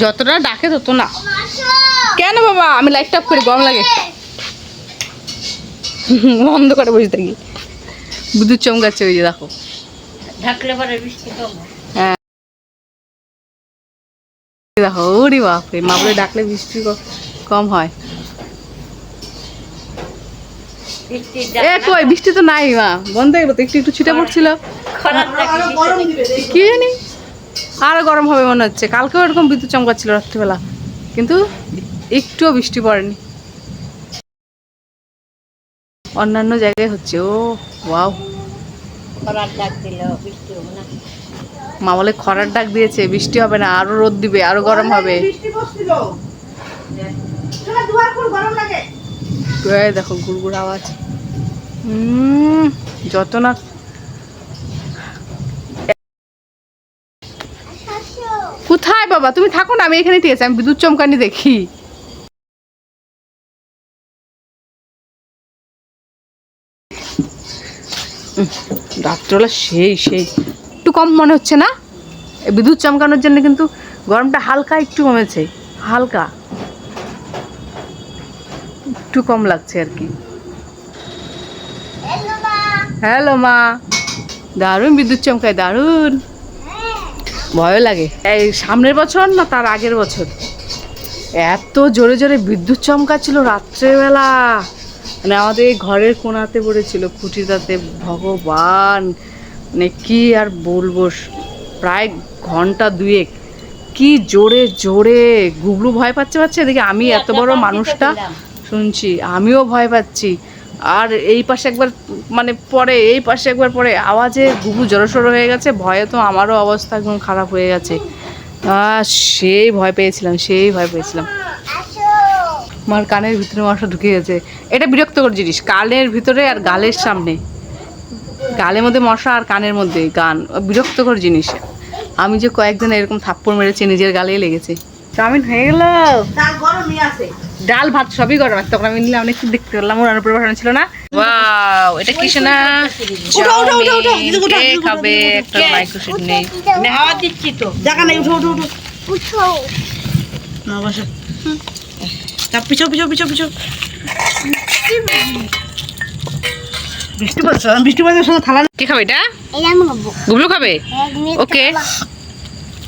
যতটা ডাকে তত না। কেন বাবা? আমি লাইট অফ করি গরম লাগে। বন্ধ করে বসে থাকি। বিদ্যুৎ চমকাচ্ছে ওই যে দেখো। ঢাকলে পরে বৃষ্টি হ্যাঁ। দেখো ওরে বাপরে মা বলে ডাকলে বৃষ্টি কম হয় বৃষ্টি এ কই বৃষ্টি তো নাই মা। বন্ধ হয়ে গেলো তো একটু একটু ছিটে পড়ছিল। কি জানি? আরও গরম হবে মনে হচ্ছে। কালকেও এরকম বিদ্যুৎ চমকাচ্ছিল রাত্রিবেলা। কিন্তু একটুও বৃষ্টি পড়েনি। অন্যান্য জায়গায় হচ্ছে ও ওয়াও। মা বলে খরার ডাক দিয়েছে বৃষ্টি হবে না আরও রোদ দিবে আরও গরম হবে। এই দেখো, গুড়গুড় আওয়াজ। যত না কোথায় বাবা? তুমি থাকো না, আমি এখানে আমি বিদ্যুৎ চমকানি দেখি। রাত্রবেলা সেই সেই। একটু কম মনে হচ্ছে না? বিদ্যুৎ চমকানোর জন্য কিন্তু গরমটা হালকা একটু কমেছে, হালকা। একটু কম লাগছে আর কি। হ্যালো মা। দারুণ বিদ্যুৎ চমকায় দারুণ। ভয় লাগে। এই সামনের বছর না তার আগের বছর? এত জোরে জোরে বিদ্যুৎ চমকাচ্ছিল রাত্রেবেলা। মানে আমাদের এই ঘরের কোণাতে পড়েছিল খুঁটিটাতে ভগবান মানে কি আর বলব প্রায় ঘণ্টা দুয়েক। কি জোরে জোরে গুগলু ভয় পাচ্ছে পাচ্ছে। এদিকে আমি এত বড় মানুষটা শুনছি, আমিও ভয় পাচ্ছি। আর এই পাশে একবার মানে পরে, এই পাশে একবার পরে আওয়াজে গুগু জড়সড় হয়ে গেছে, ভয়ে তো আমারও অবস্থা একদম খারাপ হয়ে গেছে। সেই ভয় পেয়েছিলাম, সেই ভয় পেয়েছিলাম। আমার কানের ভিতরে মশা ঢুকে গেছে। এটা বিরক্তকর জিনিস, কানের ভিতরে আর গালের সামনে। গালের মধ্যে মশা আর কানের মধ্যে গান, বিরক্তকর জিনিস। আমি যে কয়েকদিন এরকম থাপ্পড় মেরেছি, নিজের গালেই লেগেছে। চাউমিন হয়ে গেল। ডাল ভাত সবই গরম আছে। তখন আমি নিলাম অনেক কিছু দেখতে পেলাম ওর অনুপ্রবাসন ছিল না। ওয়াও এটা কিসে না খাবে একটা মাইক্রোসিট নেই। হাওয়া দিচ্ছি তো। জায়গা নেই উঠো উঠো উঠো। না বসো। তা পিছো পিছো পিছো পিছো। বৃষ্টি পড়ছে বৃষ্টি পড়ছে থালা কে খাবে এটা? গুবলু খাবে? ওকে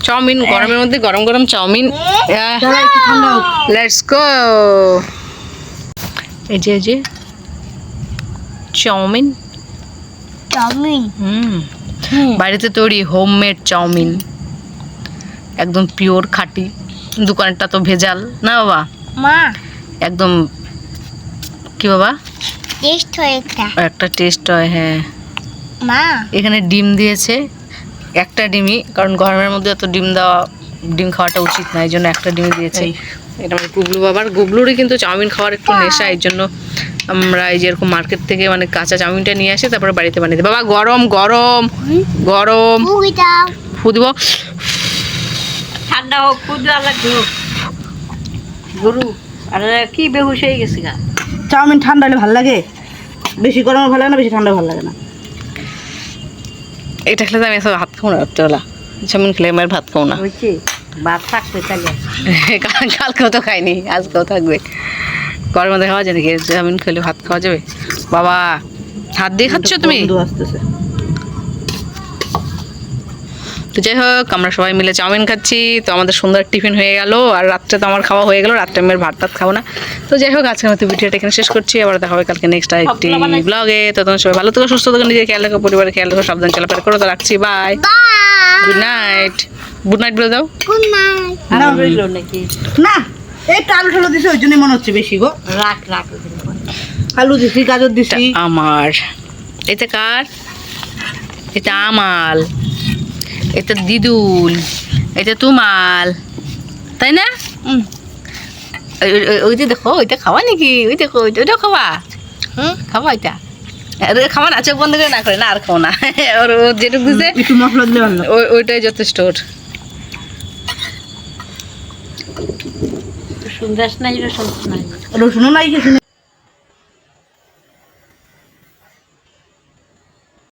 চাউমিন গরমের মধ্যে গরম গরম চাউমিন। একটু লেটস গো এই যে এই যে। চাউমিন। চাউমিন। হুম। বাড়িতে তৈরি হোমমেড চাউমিন। একদম পিওর খাঁটি। দোকানেরটা তো ভেজাল না বাবা? মা। একদম কি বাবা? টেস্ট হয়েছে একটা। টেস্ট হয় হ্যাঁ। মা। এখানে ডিম দিয়েছে। একটা ডিমই কারণ গরমের মধ্যে এত ডিম দেওয়া ডিম খাওয়াটা উচিত না এই জন্য একটা ডিমই দিয়েছে। এটা আমার গুবলু বাবার। গুবলুরই কিন্তু চাউমিন খাওয়ার একটু নেশা এই জন্য আমরা এই যে এরকম মার্কেট থেকে মানে কাঁচা চাউমিনটা নিয়ে আসে তারপরে বাড়িতে বানিয়ে দিই বাবা গরম গরম গরম। ফু দিব। ঠান্ডা হোক লাগবে হোক। গরু আর কি বেহুশ হয়ে গেছে গা। চাউমিন ঠান্ডা হলে ভালো লাগে। বেশি গরম ভালো লাগে না বেশি ঠান্ডা ভালো লাগে না। এটা খেলে তো আমি আসলে ভাত খাব না রাত্রেবেলা। চাউমিন খেলে আমি ভাত খাব না। ভাত থাকবে তাহলে? কালকেও তো খাইনি আজকেও থাকবে। গরমের মধ্যে খাওয়া যায় নাকি? চাউমিন খেলে ভাত খাওয়া যাবে। বাবা হাত দিয়ে খাচ্ছ তুমি? আসতেছে। তো যাই হোক আমরা সবাই মিলে চাউমিন খাচ্ছি। তো আমাদের সুন্দর টিফিন হয়ে গেল আর রাত্রে তো আমার খাওয়া হয়ে গেল রাত্রে আমি ভাত টাত খাব না। তো যাই হোক আজকে আমি তো ভিডিওটা এখানে শেষ করছি। আবার দেখা হবে কালকে নেক্সট বানাই- ব্লগে তো তোমার সবাই ভালো থেকো সুস্থ থাকো নিজের খেয়াল রাখো পরিবারের খেয়াল রাখো সাবধান চলাফেরা করো। তো রাখছি bye good night good night বলে দাও। আর রইল নাকি? না এই আলু টালু দিছি ওই জন্যই মনে হচ্ছে বেশি গো। রাখ রাখ আলু দিছি গাজর দিছি। আমার। এটা কার? এটা আমাল এটা দিদুল এটা তুমাল তাই না। ওই- যে দেখো ওইটা খাওয়া নাকি ওই দেখো ওইটা ওইটাও খাওয়া হুম খাওয়া ওইটা খাওয়া না চোখ বন্ধ করে না করে না আর খাও না ওর যেটুকু লাগে। ওই ওইটাই যথেষ্ট ওর রসুনও নাই কিছু নেই।